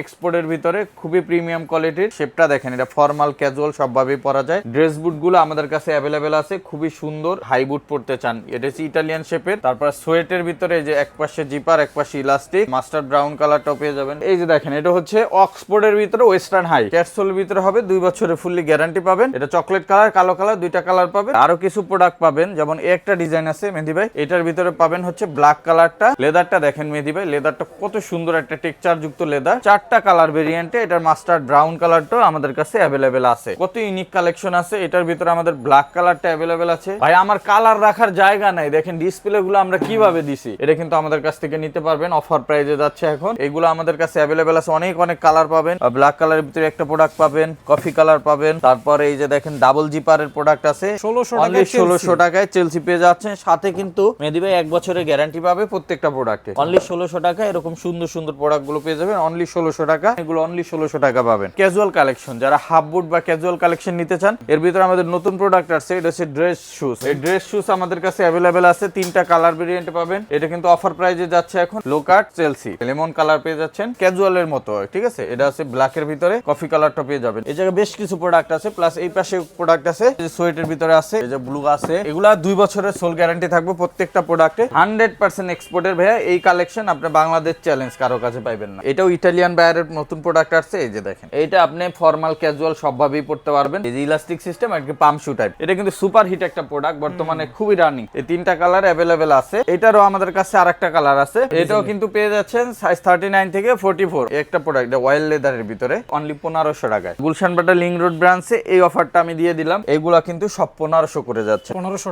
এক্সপোর্টের ভিতরে খুবই প্রিমিয়াম কোয়ালিটির শেপটা দেখেন, এটা ফর্মাল ক্যাজুয়াল সবভাবেই পরা যায়। ড্রেস বুটগুলো আমাদের কাছে অ্যাভেলেবেল আছে, খুবই সুন্দর। হাই বুট পরতে চান। এটা হচ্ছে ইটালিয়ান শেপের তারপর সোয়েটের ভিতরে যে এক পাশে জিপার এক পাশে ইলাস্টিক মাস্টার ব্রাউন কালারটাও পেয়ে যাবেন। এই যে দেখেন, এটা হচ্ছে অক্সফোর্ডের ভিতরে ওয়েস্টার্ন হাই ক্যাটসোলের ভিতরে হবে, দুই বছরের ফুললি গ্যারান্টি পাবেন। এটা চকলেট কালার কালো কালার দুইটা কালার পাবেন। আরও কিছু প্রোডাক্ট পাবেন, যেমন একটা ডিজাইন আছে, মেহেদি ভাই। এটার ভিতরে পাবেন হচ্ছে ব্ল্যাক কালারটা লেদারটা দেখেন, মেহেদি ভাই। লেদারটা কত সুন্দর একটা টেক্সচার যুক্ত লেদার চারটা কালার ভেরিয়েন্টে এটার মাস্টার ব্রাউন কালারটাও আমাদের কাছে অ্যাভেলেবেল আছে। কত ইউনিক কালেকশন আছে এটার ভিতরে আমাদের ব্ল্যাক কালারটা অ্যাভেলেবেল আছে। ভাই আমার কালার রাখার জায়গা নাই। দেখেন ডিসপ্লে গুলো আমরা কীভাবে দিছি? এটা কিন্তু আমাদের কাছ থেকে নিতে পারবেন। অফার প্রাইজে যাচ্ছে এখন। এগুলো আমাদের কাছে অ্যাভেলেবেল আছে। অনেক অনেক কালার পাবেন। ব্ল্যাক কালারের ভিতরে একটা প্রোডাক্ট পাবেন কফি কালার পাবেন। তারপরে এই যে দেখেন ডাবল জিপারের প্রোডাক্ট আছে। 1600 Only টাকায় Chelsea। 1600 টাকায় চেলসি পেয়ে যাচ্ছেন। সাথে কিন্তু মেহেদি ভাই এক বছরের গ্যারান্টি পাবে প্রত্যেকটা প্রোডাক্টে অনলি ষোলোশো টাকা এরকম সুন্দর সুন্দর প্রোডাক্টগুলো পেয়ে যাবেন। অনলি ষোলোশো টাকা, এগুলো অনলি ষোলোশো টাকা পাবেন। ক্যাজুয়াল কালেকশন যারা হাফ বুট বা ক্যাজুয়াল কালেকশন নিতে চান, এর ভিতরে আমাদের নতুন প্রোডাক্ট আছে এটা হচ্ছে ড্রেস শুজ এই ড্রেস শুজ আমাদের কাছে অ্যাভেলেবেল আছে, তিনটা কালার ভেরিয়েন্ট পাবেন। এটা কিন্তু অফার প্রাইজে যাচ্ছে এখন লোকার্ট চেলসি লেমন কালার পেয়ে যাচ্ছেন ক্যাজুয়ালের মতো, ঠিক আছে? এটা আছে ব্ল্যাক এর ভিতরে কফি কালারটা পেয়ে যাবেন। এই জায়গায় বেশ কিছু প্রোডাক্ট আছে প্লাস এই পাশে প্রোডাক্ট আছে সোয়েটের ভিতরে আছে, এই যে ব্লু আছে। এগুলা দুই বছরের সোল গ্যারান্টি থাকবে প্রত্যেকটা প্রোডাক্টে হান্ড্রেড পার্সেন্ট এক্সপোর্টের ভাইয়া, এই কালেকশন আপনি বাংলাদেশ চ্যালেঞ্জ কারও কাছে পাইবেন না। এটাও ইটালিয়ান বায়ারের নতুন প্রোডাক্ট আসছে এই যে দেখেন। এটা আপনি ফর্মাল ক্যাজুয়াল সবভাবেই পড়তে পারবেন। এই যে ইলাস্টিক সিস্টেম আর কি পাম্প শু টাইপ এটা কিন্তু সুপার হিট একটা প্রোডাক্ট বর্তমানে খুবই রানিং এই তিনটা কালার অ্যাভেলেবেল আছে। এটারও আমাদের কাছে আরেকটা কালার আছে। এটাও কিন্তু পেয়ে যাচ্ছেন সাইজ থার্টি নাইন থেকে ফোর্টি ফোর একটা প্রোডাক্ট ওয়েল লেদারের ভিতরে। অনলি পনেরোশো টাকায়। গুলশান বাটা লিং রোড ব্রাঞ্চে এই অফারটা আমি দিয়ে দিলাম। এগুলা কিন্তু সব পনেরোশো করে যাচ্ছে।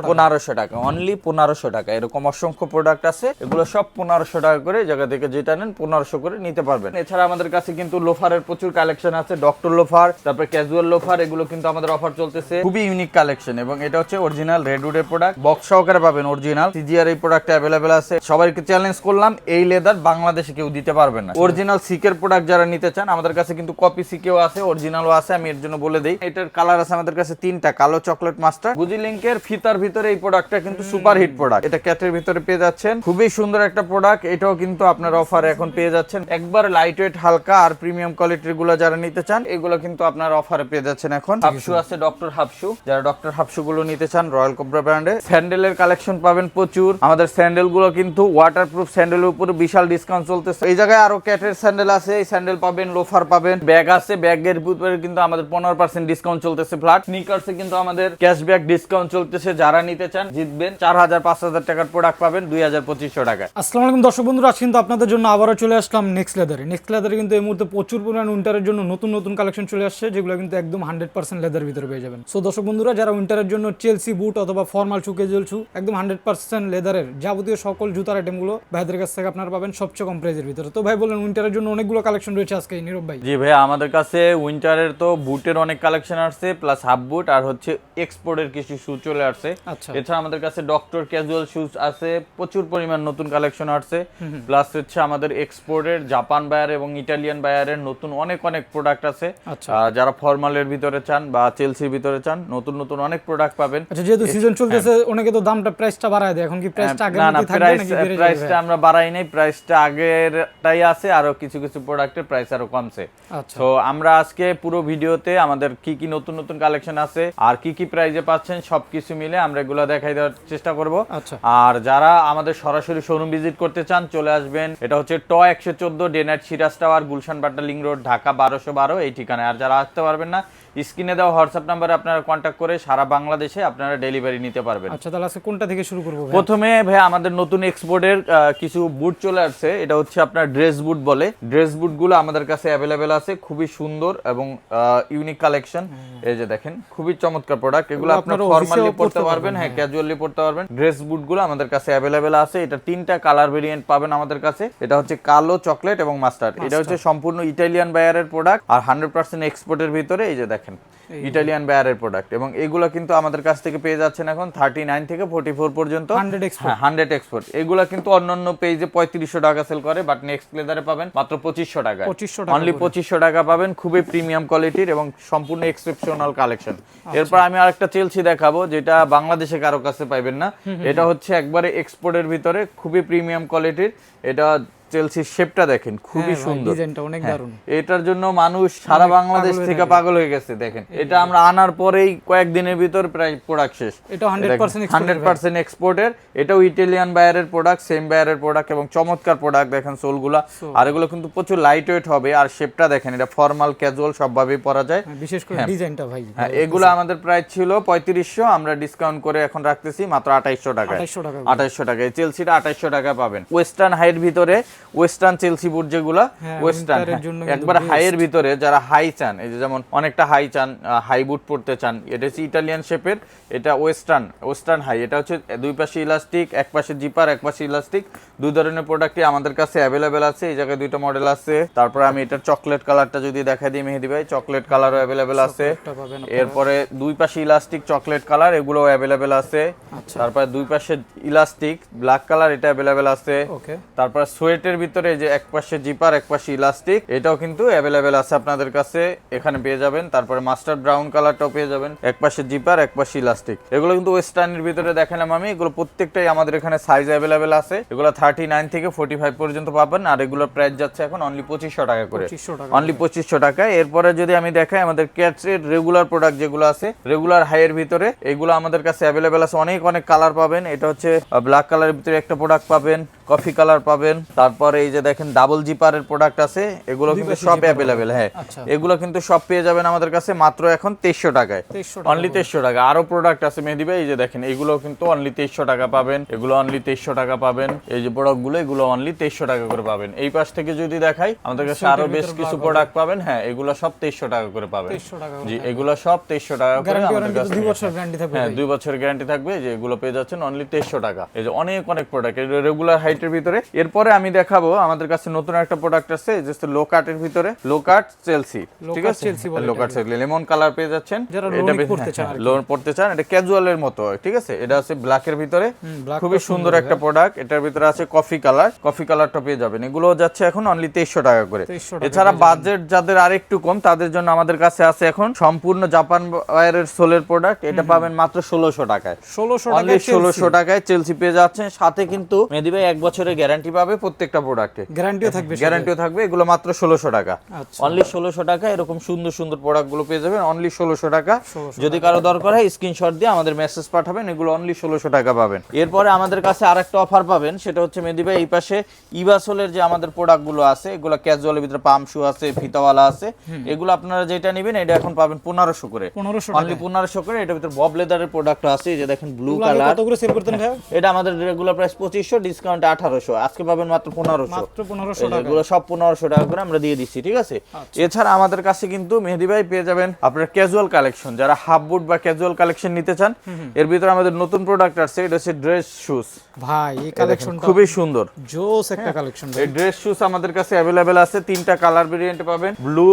পনেরোশো টাকা। অনলি পনেরোশো টাকা। এরকম অসংখ্য প্রোডাক্ট আছে। এগুলো সব পনেরোশো টাকা করে জায়গা থেকে যেটা নেন পনেরোশো করে নিতে পারবেন। এছাড়া আমাদের কাছে কিন্তু লোফারের প্রচুর কালেকশন আছে ডক্টর লোফার তারপরে ক্যাজুয়াল লোফার এগুলো কিন্তু আমাদের অফার চলতেছে। খুবই ইউনিক কালেকশন এবং এটা হচ্ছে অরিজিনাল রেডউডের প্রোডাক্ট বক্স সহকারে পাবেন অরিজিনাল সিজিআর এই প্রোডাক্ট অ্যাভেলেবেল আছে। সবাইকে চ্যালেঞ্জ করলাম, এই লেদার বাংলাদেশে কেউ দিতে পারবে না। অরিজিনাল সিকের প্রোডাক্ট যারা নিতে চান, আমাদের কাছে কিন্তু কপি সিকেও আছে অরিজিনালও আছে, আমি এর জন্য বলে দিই। এটার কালার আছে আমাদের কাছে তিনটা, কালো চকলেট মাস্টার গুজি লিঙ্কের ফিতার ভিতরে এই প্রোডাক্টটা কিন্তু সুপার হিট প্রোডাক্ট এটা ক্যাটের ভিতরে পেয়ে যাচ্ছেন। খুবই সুন্দর একটা প্রোডাক্ট এটাও কিন্তু আপনার অফার এখন পেয়ে যাচ্ছেন। একবার লাইট ওয়েট হালকা আর প্রিমিয়াম কোয়ালিটিরগুলো যারা নিতে চান এগুলো কিন্তু আপনার অফারে পেয়ে যাচ্ছেন এখন। হাফশু আছে। ডক্টর হাফশু যারা ডক্টর হাফশু গুলো নিতে চান রয়্যাল কোবরা ব্র্যান্ডে স্যান্ডেলের কালেকশন পাবেন প্রচুর। আমাদের স্যান্ডেলগুলো কিন্তু ওয়াটারপ্রুফ স্যান্ডেলের উপরে বিশাল ডিসকাউন্ট চলতেছে। এই জায়গায় আরও ক্যাটের স্যান্ডেল আছে এই স্যান্ডেল পাবেন লোফার পাবেন। ব্যাগ আছে ব্যাগের উপরে কিন্তু আমাদের পনেরো পার্সেন্ট ডিসকাউন্ট চলতেছে ফ্ল্যাট স্নিকার্সে কিন্তু আমাদের ক্যাশব্যাক ডিসকাউন্ট চলতেছে। যারা নিতে চান জিতবেন। চার হাজার পাঁচ হাজার টাকার প্রোডাক্ট পাবেন দুই হাজার পঁচিশশো টাকায়। আসসালামু আলাইকুম দর্শক বন্ধুরা আজ কিন্তু আপনাদের জন্য আবারও চলে আসলাম নেক্সট লেদারে নেক্সট লেদারে কিন্তু এই মুহূর্তে প্রচুর পরিমাণ উইন্টারের জন্য নতুন নতুন কালেকশন চলে আসছে যেগুলো কিন্তু একদম হান্ড্রেড পার্সেন্ট লেদার ভিতরে পেয়ে যাবেন। সো দর্শক বন্ধুরা যারা উইন্টারের জন্য চেলসি বুট অথবা ফর্মাল শু ক্যাজুয়াল শু একদম হান্ড্রেড পার্সেন্ট লেদারের যাবতীয় সকল জুতার আইটেমগুলো ভাইদের কাছ থেকে আপনারা পাবেন সবচেয়ে কম প্রাইজের ভিতরে। তো ভাই বলেন উইন্টারের জন্য অনেকগুলো কালেকশন রয়েছে আজকে নীরব ভাই। জি ভাই আমাদের কাছে উইন্টারের তো বুটের অনেক কালেকশন আসছে প্লাস হাফ বুট আর হচ্ছে এক্সপোর্টের কিছু শু চলে আসছে। আচ্ছা। এছাড়া আমাদের কাছে ডক্টর ক্যাজুয়াল শুজ আছে প্রচুর পরিমাণ নতুন কালেকশন আসছে প্লাস হচ্ছে আমাদের এক্সপোর্টের জাপান বায়ার এবং ইটালিয়ান বায়ারের নতুন অনেক অনেক প্রোডাক্ট আছে। আচ্ছা। যারা ফর্মালের ভিতরে চান বা চেলসির ভিতরে চান নতুন নতুন অনেক প্রোডাক্ট পাবেন। আচ্ছা যেহেতু সিজন চলতেছে অনেকে তো দামটা প্রাইসটা বাড়ায় দেয়। এখন কি প্রাইসটা আগের হ্যাঁ, না না প্রাইস প্রাইসটা আমরা বাড়াই নাই প্রাইসটা আগেরটাই আছে আরও কিছু কিছু প্রোডাক্টের প্রাইস আরও কমছে। আচ্ছা। তো আমরা আজকে পুরো ভিডিওতে আমাদের কি কি নতুন নতুন কালেকশন আছে আর কি কি প্রাইজে পাচ্ছেন সবকিছু মিলে আমরা এগুলো দেখাই দেওয়ার চেষ্টা করব। আচ্ছা। আর যারা আমাদের সরাসরি শোরুম ভিজিট করতে চান চলে আসবেন। এটা হচ্ছে ট একশো চোদ্দ ডেনাইট সিরাজ টাওয়ার গুলশান বাট্টা লিং রোড ঢাকা বারোশো বারো এই ঠিকানায়। আর যারা আসতে পারবেন না স্ক্রিনে দেওয়া হোয়াটসঅ্যাপ নাম্বারে আপনারা কন্ট্যাক্ট করে সারা বাংলাদেশে আপনারা ডেলিভারি নিতে পারবেন। আচ্ছা তাহলে আজকে কোনটা থেকে শুরু করব প্রথমে ভাই আমাদের নতুন এক্সপোর্টের কিছু বুট চলে আসছে। এটা হচ্ছে আপনার ড্রেস বুট বলে। ড্রেস বুটগুলো আমাদের কাছে অ্যাভেলেবেল আছে খুবই সুন্দর এবং ইউনিক কালেকশন এই যে দেখেন খুবই চমৎকার প্রোডাক্ট এগুলো আপনার ফর্মালি পড়তে পারবেন হ্যাঁ ক্যাজুয়ালি পড়তে পারবেন। ড্রেস বুটগুলো আমাদের কাছে অ্যাভেলেবেল আছে। এটা তিনটা কালার ভেরিয়েন্ট পাবেন আমাদের কাছে। এটা হচ্ছে কালো চকলেট এবং মাস্টার্ড এটা হচ্ছে সম্পূর্ণ ইটালিয়ান বায়ারের প্রোডাক্ট আর হান্ড্রেড পার্সেন্ট এক্সপোর্টের ভিতরে এই যে দেখেন ইটালিয়ান বায়ারের প্রোডাক্ট এবং এগুলো কিন্তু আমাদের কাছ থেকে পেয়ে যাচ্ছেন এখন থার্টি নাইন থেকে ফোর্টি ফোর পর্যন্ত। 100 export। হান্ড্রেড এক্সপোর্ট এগুলো কিন্তু অন্যান্য পেজে পঁয়ত্রিশশো টাকা সেল করে বাট নেক্সট লেদারে পাবেন মাত্র পঁচিশশো টাকা 2500 টাকা অনলি পঁচিশশো টাকা পাবেন খুবই প্রিমিয়াম কোয়ালিটির এবং সম্পূর্ণ এক্সেপশনাল কালেকশন আচ্ছা। এরপর আমি আরেকটা চেলসি দেখাবো যেটা বাংলাদেশে কারও কাছে পাইবেন না। এটা হচ্ছে একবারে এক্সপোর্টের ভিতরে খুবই প্রিমিয়াম কোয়ালিটির এটা চেলসির শেপটা দেখেন খুবই হ্যাঁ সুন্দর। অনেক হ্যাঁ, দারুণ। এটার জন্য মানুষ সারা বাংলাদেশ থেকে পাগল হয়ে গেছে দেখেন। এটা আমরা আনার পরেই কয়েকদিনের ভিতর প্রায় প্রোডাক্ট শেষ। এটা 100% হান্ড্রেড পার্সেন্ট এক্সপোর্টের এটাও ইটালিয়ান বায়ারের প্রোডাক্ট সেম বায়ারের প্রোডাক্ট এবং চমৎকার প্রোডাক্ট দেখেন সোলগুলা। আর এগুলো কিন্তু প্রচুর লাইট ওয়েট হবে। আর শেপটা দেখেন এটা ফর্মাল ক্যাজুয়াল সবভাবেই পরা যায়। হ্যাঁ, বিশেষ করে ডিজাইনটা ভাই। হ্যাঁ এগুলো আমাদের প্রায় ছিল পঁয়ত্রিশশো আমরা ডিসকাউন্ট করে এখন রাখতেছি মাত্র আঠাইশশো টাকায়। 2800 টাকা আঠাইশশো টাকায়। চেলসিটা আঠাইশশো টাকা পাবেন। ওয়েস্টার্ন হাইয়ের ভিতরে ওয়েস্টার্ন চেলসি বুট যেগুলো হ্যাঁ, ওয়েস্টার্ন winter এর একবার হাইয়ের ভিতরে যারা হাই চান এই যে যেমন অনেকটা হাই চান হাই বুট পড়তে চান এটা হচ্ছে ইটালিয়ান শেপের এটা ওয়েস্টার্ন ওয়েস্টার্ন হাই এটা হচ্ছে দুই পাশে ইলাস্টিক এক পাশে জিপার এক পাশে ইলাস্টিক দুই ধরনের প্রোডাক্টই আমাদের কাছে অ্যাভেলেবেল আছে এই জায়গায় দুইটা মডেল আছে। তারপরে আমি এটার চকলেট কালারটা যদি দেখাই দিই মেহেদি ভাই চকলেট কালারও অ্যাভেলেবেল আছে। এরপরে দুই পাশে ইলাস্টিক চকলেট কালার এগুলো অ্যাভেলেবেল আছে। আচ্ছা। তারপরে দুই পাশে ইলাস্টিক ব্ল্যাক কালার এটা অ্যাভেলেবেল আছে। তারপর সোয়েটের ভিতরে যে এক পাশে জিপার এক পাশে ইলাস্টিক এটাও কিন্তু অ্যাভেলেবেল আছে আপনাদের কাছে। এখানে পেয়ে যাবেন। তারপরে মাস্টার ব্রাউন কালারটাও পেয়ে যাবেন। এক পাশে জিপার এক পাশে ইলাস্টিক। এগুলো কিন্তু ওয়েস্টার্নের ভিতরে দেখালাম আমি। এগুলো প্রত্যেকটাই আমাদের এখানে সাইজ অ্যাভেলেবেল আছে। এগুলো থার্টি নাইন থেকে ফোর্টি ফাইভ পর্যন্ত পাবেন। আর এগুলোর প্রাইস যাচ্ছে এখন অনলি পঁচিশশো টাকা করে। 2500 অনলি পঁচিশশো টাকা। এরপরে যদি আমি দেখাই আমাদের ক্যাটসের রেগুলার প্রোডাক্ট যেগুলো আছে রেগুলার হাইয়ের ভিতরে এগুলো আমাদের কাছে অ্যাভেলেবেল আছে। অনেক অনেক কালার পাবেন। এটা হচ্ছে ব্ল্যাক কালারের ভিতরে একটা প্রোডাক্ট পাবেন। কফি কালার পাবেন। তারপরে এই যে দেখেন ডাবল জিপারের প্রোডাক্ট আছে এগুলো কিন্তু সব অ্যাভেলেবেল হ্যাঁ। আচ্ছা। এগুলো কিন্তু সব পেয়ে যাবেন আমাদের কাছে মাত্র এখন তেইশশো টাকায়। 2300 টাকা অনলি তেইশশো টাকা। আরও প্রোডাক্ট আছে মেহেদি ভাই এই যে দেখেন এগুলো কিন্তু অনলি তেইশশো টাকা পাবেন এগুলো অনলি তেইশশো টাকা পাবেন এই যে প্রোডাক্টগুলো এগুলো অনলি তেইশশো টাকা করে পাবেন। এই পাশ থেকে যদি দেখাই আমাদের কাছে আরও বেশ কিছু প্রোডাক্ট পাবেন। হ্যাঁ এগুলো সব তেইশশো টাকা করে পাবেন। 2300 টাকা জি এগুলো সব তেইশশো টাকা করে আমাদের কাছে দুই বছর গ্যারান্টি থাকবে হ্যাঁ দুই বছর গ্যারান্টি থাকবে যে এগুলো পেয়ে যাচ্ছেন অনলি তেইশশো টাকা। এই যে অনেক অনেক প্রোডাক্ট রেগুলার হাইটের ভিতরে। এরপরে আমি দেখাবো আমাদের কাছে নতুন একটা প্রোডাক্ট আছে যে লো কাটের ভিতরে। লো কাট চেলসি ঠিক আছে? Low cut Chelsea lemon colour পেয়ে যাচ্ছেন। এটা পড়তে চান আর কি। লোন পড়তে চান এটা ক্যাজুয়ালের মতো ঠিক আছে? এটা আছে ব্ল্যাকের ভিতরে। খুবই সুন্দর একটা প্রোডাক্ট এটার ভিতরে আছে কফি কালার কফি কালারটা পেয়ে যাবেন। এগুলো যাচ্ছে এখন অনলি তেইশশো টাকা করে। এছাড়া বাজেট যাদের আরেকটু কম তাদের জন্য আমাদের কাছে আছে এখন সম্পূর্ণ জাপান ওয়ারের সোলের প্রোডাক্ট এটা পাবেন মাত্র ষোলোশো টাকায়। 1600 অনলি টাকা ষোলোশো টাকায় চেলসি পেয়ে যাচ্ছেন। সাথে কিন্তু মেহেদি ভাই এক বছরের গ্যারান্টি পাবে প্রত্যেকটা প্রোডাক্টে গ্যারান্টিও থাকবে গ্যারান্টিও থাকবে এগুলো মাত্র ষোলোশো টাকা। আচ্ছা। অনলি ষোলোশো টাকা এরকম সুন্দর সুন্দর প্রোডাক্টগুলো পেয়ে যাবেন অনলি ষোলোশো টাকা। যদি কারও দরকার হয় স্ক্রিনশট দিয়ে আমাদের মেসেজ পাঠাবেন এগুলো অনলি ষোলোশো টাকা পাবেন। এরপরে আমাদের কাছে আরেকটা অফার পাবেন সেটা হচ্ছে মেহেদি ভাই এই পাশে ইবাসোলের যে আমাদের প্রোডাক্টগুলো আছে এগুলো ক্যাজুয়ালের ভিতরে পাম শু আছে ফিতাওয়ালা আছে এগুলো আপনারা যেটা নেবেন এটা এখন পাবেন পনেরোশো করে। 1500 অনলি পনেরোশো করে এটার ভিতরে বব লেদারের প্রোডাক্ট আছে এই যে দেখেন ব্লু কালার কত করে সেল করতেন ভাই? এটা আমাদের রেগুলার প্রাইস পঁচিশশো ডিসকাউন্ট আঠারোশো। আজকে পাবেন মাত্র পনেরোশো। মাত্র 1500 টাকা এগুলো সব পনেরোশো টাকা করে আমরা দিয়ে দিচ্ছি ঠিক আছে? এছাড়া আমাদের কাছে কিন্তু মেহেদি ভাই পেয়ে যাবেন আপনার ক্যাজুয়াল কালেকশন যারা হাফ বুট বা ক্যাজুয়াল কালেকশন নিতে চান এর ভিতরে আমাদের নতুন প্রোডাক্ট আছে এটা হচ্ছে ড্রেস শুজ ভাই এই কালেকশনটা খুবই সুন্দর। জোস একটা কালেকশন এই ড্রেস শুজ আমাদের কাছে অ্যাভেলেবেল আছে তিনটা কালার ভেরিয়েন্ট পাবেন ব্লু